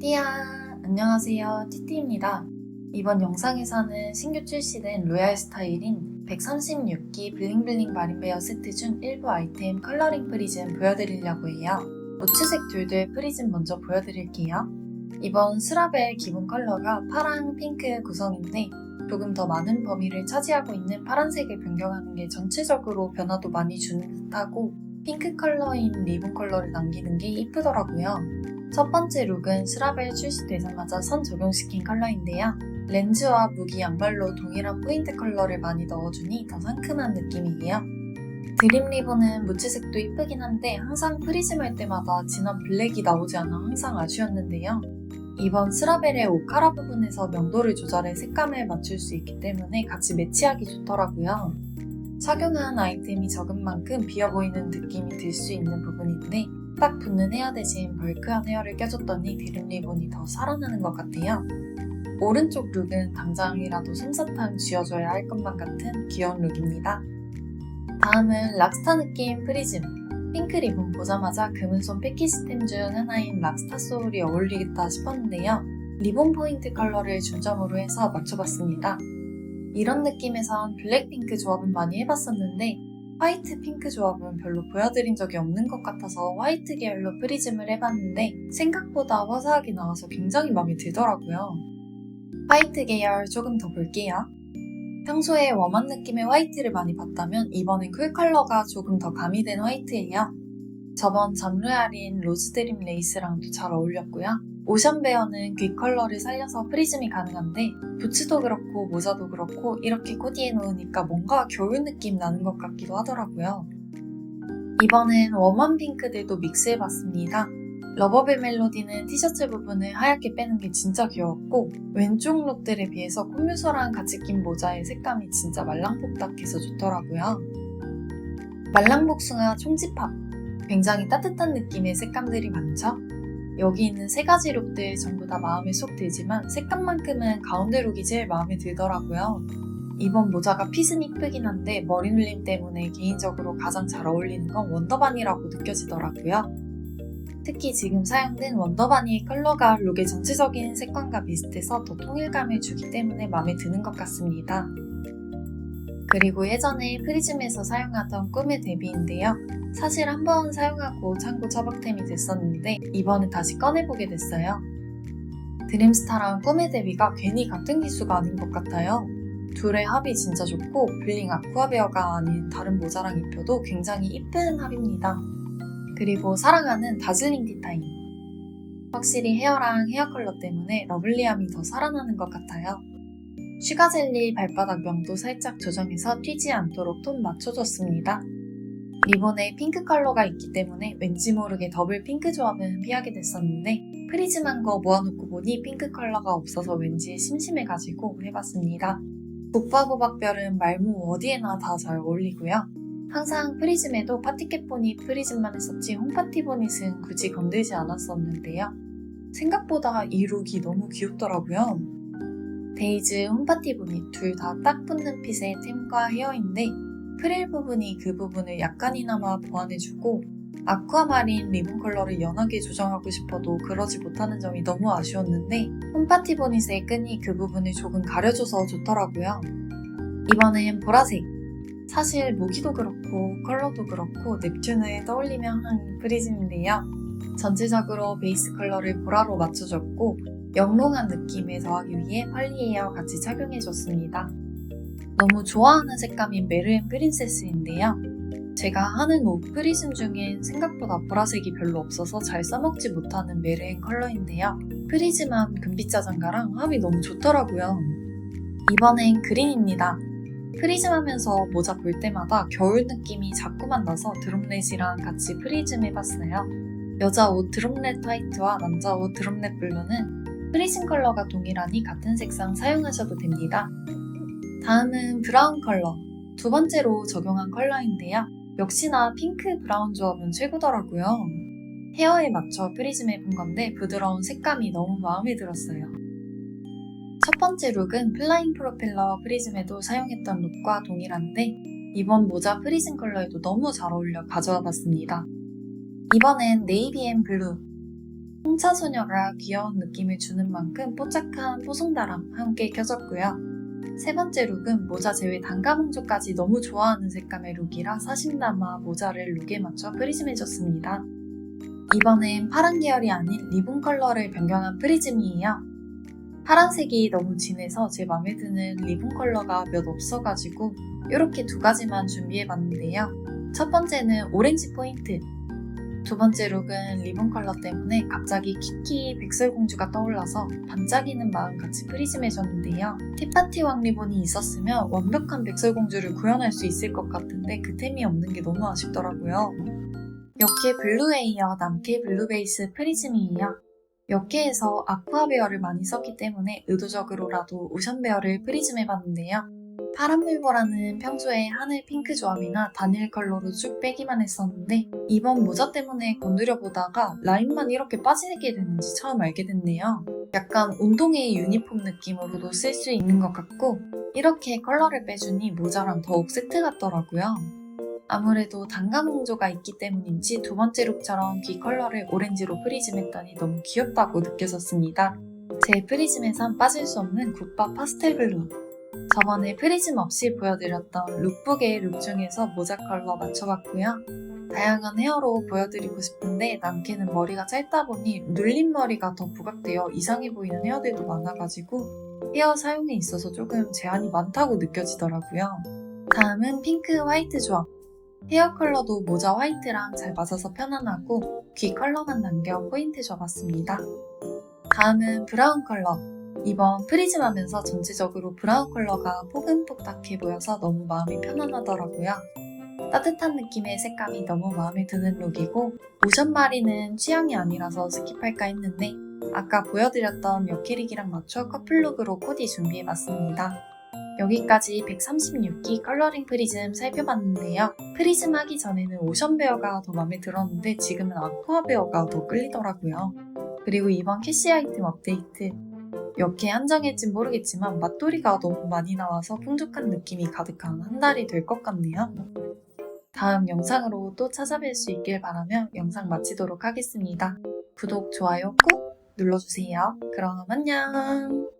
띠야. 안녕하세요. 티티입니다. 이번 영상에서는 신규 출시된 로얄 스타일인 136기 블링블링 마린베어 세트 중 일부 아이템 컬러링 프리즘 보여드리려고 해요. 우추색 둘둘 프리즘 먼저 보여드릴게요. 이번 스라벨 기본 컬러가 파랑, 핑크 구성인데 조금 더 많은 범위를 차지하고 있는 파란색을 변경하는 게 전체적으로 변화도 많이 주는 듯하고 핑크 컬러인 리본 컬러를 남기는 게 이쁘더라고요. 첫 번째 룩은 스라벨 출시되자마자 선 적용시킨 컬러인데요. 렌즈와 무기 양발로 동일한 포인트 컬러를 많이 넣어주니 더 상큼한 느낌이에요. 드림 리본은 무채색도 이쁘긴 한데 항상 프리즘 할 때마다 진한 블랙이 나오지 않아 항상 아쉬웠는데요. 이번 스라벨의 오카라 부분에서 명도를 조절해 색감을 맞출 수 있기 때문에 같이 매치하기 좋더라고요. 착용한 아이템이 적은 만큼 비어 보이는 느낌이 들 수 있는 부분인데 딱 붙는 헤어 대신 벌크한 헤어를 껴줬더니 드림 리본이 더 살아나는 것 같아요. 오른쪽 룩은 당장이라도 솜사탕 쥐어줘야 할 것만 같은 귀여운 룩입니다. 다음은 락스타 느낌 프리즘. 핑크 리본 보자마자 금은손 패키지템 중 하나인 락스타 소울이 어울리겠다 싶었는데요. 리본 포인트 컬러를 중점으로 해서 맞춰봤습니다. 이런 느낌에선 블랙핑크 조합은 많이 해봤었는데 화이트 핑크 조합은 별로 보여드린 적이 없는 것 같아서 화이트 계열로 프리즘을 해봤는데 생각보다 화사하게 나와서 굉장히 마음에 들더라고요. 화이트 계열 조금 더 볼게요. 평소에 웜한 느낌의 화이트를 많이 봤다면 이번엔 쿨 컬러가 조금 더 가미된 화이트예요. 저번 잠르알인 로즈드림 레이스랑도 잘 어울렸고요. 오션 베어는 귀 컬러를 살려서 프리즘이 가능한데 부츠도 그렇고 모자도 그렇고 이렇게 코디해 놓으니까 뭔가 겨울 느낌 나는 것 같기도 하더라고요. 이번엔 웜한 핑크들도 믹스해봤습니다. 러버벨 멜로디는 티셔츠 부분을 하얗게 빼는 게 진짜 귀여웠고 왼쪽 룩들에 비해서 콧뮤소랑 같이 낀 모자의 색감이 진짜 말랑복닥해서 좋더라고요. 말랑복숭아 총집합 굉장히 따뜻한 느낌의 색감들이 많죠? 여기 있는 세 가지 룩들 전부 다 마음에 쏙 들지만 색감만큼은 가운데 룩이 제일 마음에 들더라고요. 이번 모자가 핏은 이쁘긴 한데 머리 눌림 때문에 개인적으로 가장 잘 어울리는 건 원더바니라고 느껴지더라고요. 특히 지금 사용된 원더바니의 컬러가 룩의 전체적인 색감과 비슷해서 더 통일감을 주기 때문에 마음에 드는 것 같습니다. 그리고 예전에 프리즘에서 사용하던 꿈의 데뷔인데요. 사실 한 번 사용하고 창고 처박템이 됐었는데 이번에 다시 꺼내보게 됐어요. 드림스타랑 꿈의 데뷔가 괜히 같은 기수가 아닌 것 같아요. 둘의 합이 진짜 좋고 블링 아쿠아베어가 아닌 다른 모자랑 입혀도 굉장히 이쁜 합입니다. 그리고 사랑하는 다즐링 티타임. 확실히 헤어랑 헤어 컬러 때문에 러블리함이 더 살아나는 것 같아요. 슈가젤리 발바닥 명도 살짝 조정해서 튀지 않도록 톤 맞춰줬습니다. 리본에 핑크 컬러가 있기 때문에 왠지 모르게 더블 핑크 조합은 피하게 됐었는데 프리즘한 거 모아놓고 보니 핑크 컬러가 없어서 왠지 심심해가지고 해봤습니다. 북바구박별은 말모 어디에나 다 잘 어울리고요. 항상 프리즘에도 파티켓보니 프리즘만 했었지 홈파티 보닛은 굳이 건들지 않았었는데요. 생각보다 이 룩이 너무 귀엽더라고요. 데이즈, 홈파티 보닛 둘다 딱 붙는 핏의 템과 헤어인데 프릴 부분이 그 부분을 약간이나마 보완해주고 아쿠아마린 리본 컬러를 연하게 조정하고 싶어도 그러지 못하는 점이 너무 아쉬웠는데 홈파티 보닛의 끈이 그 부분을 조금 가려줘서 좋더라고요. 이번엔 보라색. 사실 무기도 그렇고 컬러도 그렇고 넵튠을 떠올리면 한 프리즘인데요. 전체적으로 베이스 컬러를 보라로 맞춰줬고 영롱한 느낌을 더하기 위해 펄리에어 같이 착용해줬습니다. 너무 좋아하는 색감인 메르앤 프린세스인데요. 제가 하는 옷 프리즘 중엔 생각보다 보라색이 별로 없어서 잘 써먹지 못하는 메르앤 컬러인데요. 프리즘한 금빛 자장가랑 합이 너무 좋더라고요. 이번엔 그린입니다. 프리즘 하면서 모자 볼 때마다 겨울 느낌이 자꾸만 나서 드롭렛이랑 같이 프리즘 해봤어요. 여자 옷 드롭렛 화이트와 남자 옷 드롭렛 블루는 프리즘 컬러가 동일하니 같은 색상 사용하셔도 됩니다. 다음은 브라운 컬러. 두 번째로 적용한 컬러인데요. 역시나 핑크 브라운 조합은 최고더라고요. 헤어에 맞춰 프리즘 해본 건데 부드러운 색감이 너무 마음에 들었어요. 첫 번째 룩은 플라잉 프로펠러 프리즘에도 사용했던 룩과 동일한데 이번 모자 프리즘 컬러에도 너무 잘 어울려 가져와 봤습니다. 이번엔 네이비 앤 블루. 홍차 소녀가 귀여운 느낌을 주는 만큼 뽀짝한 뽀송다람 함께 켜졌고요. 세 번째 룩은 모자 제외 단가몽조까지 너무 좋아하는 색감의 룩이라 사심 담아 모자를 룩에 맞춰 프리즘해줬습니다. 이번엔 파란 계열이 아닌 리본 컬러를 변경한 프리즘이에요. 파란색이 너무 진해서 제 맘에 드는 리본 컬러가 몇 없어가지고 이렇게 두 가지만 준비해봤는데요. 첫 번째는 오렌지 포인트. 두 번째 룩은 리본 컬러 때문에 갑자기 키키 백설공주가 떠올라서 반짝이는 마음 같이 프리즘해줬는데요. 티파티 왕 리본이 있었으면 완벽한 백설공주를 구현할 수 있을 것 같은데 그 템이 없는 게 너무 아쉽더라고요. 역계 블루웨이어 남캐 블루 베이스 프리즘이에요. 역계에서 아쿠아베어를 많이 썼기 때문에 의도적으로라도 오션베어를 프리즘해봤는데요. 파란물보라는 평소에 하늘 핑크 조합이나 단일 컬러로 쭉 빼기만 했었는데 이번 모자 때문에 건드려 보다가 라인만 이렇게 빠지게 되는지 처음 알게 됐네요. 약간 운동회 유니폼 느낌으로도 쓸 수 있는 것 같고 이렇게 컬러를 빼주니 모자랑 더욱 세트 같더라고요. 아무래도 단감홍조가 있기 때문인지 두 번째 룩처럼 귀 컬러를 오렌지로 프리즘했더니 너무 귀엽다고 느껴졌습니다. 제 프리즘에선 빠질 수 없는 굿밥 파스텔 블루. 저번에 프리즘 없이 보여드렸던 룩북의 룩 중에서 모자 컬러 맞춰봤고요. 다양한 헤어로 보여드리고 싶은데 남캐는 머리가 짧다 보니 눌린 머리가 더 부각되어 이상해 보이는 헤어들도 많아가지고 헤어 사용에 있어서 조금 제한이 많다고 느껴지더라고요. 다음은 핑크 화이트 조합. 헤어 컬러도 모자 화이트랑 잘 맞아서 편안하고 귀 컬러만 남겨 포인트 줘봤습니다. 다음은 브라운 컬러. 이번 프리즘 하면서 전체적으로 브라운 컬러가 포근폭닥해 보여서 너무 마음이 편안하더라고요. 따뜻한 느낌의 색감이 너무 마음에 드는 룩이고 오션 마리는 취향이 아니라서 스킵할까 했는데 아까 보여드렸던 여키릭이랑 맞춰 커플룩으로 코디 준비해봤습니다. 여기까지 136기 컬러링 프리즘 살펴봤는데요. 프리즘 하기 전에는 오션 베어가 더 마음에 들었는데 지금은 아쿠아 베어가 더 끌리더라고요. 그리고 이번 캐시 아이템 업데이트 이렇게 한정일진 모르겠지만 맛돌이가 너무 많이 나와서 풍족한 느낌이 가득한 한 달이 될 것 같네요. 다음 영상으로 또 찾아뵐 수 있길 바라며 영상 마치도록 하겠습니다. 구독, 좋아요 꼭 눌러주세요. 그럼 안녕!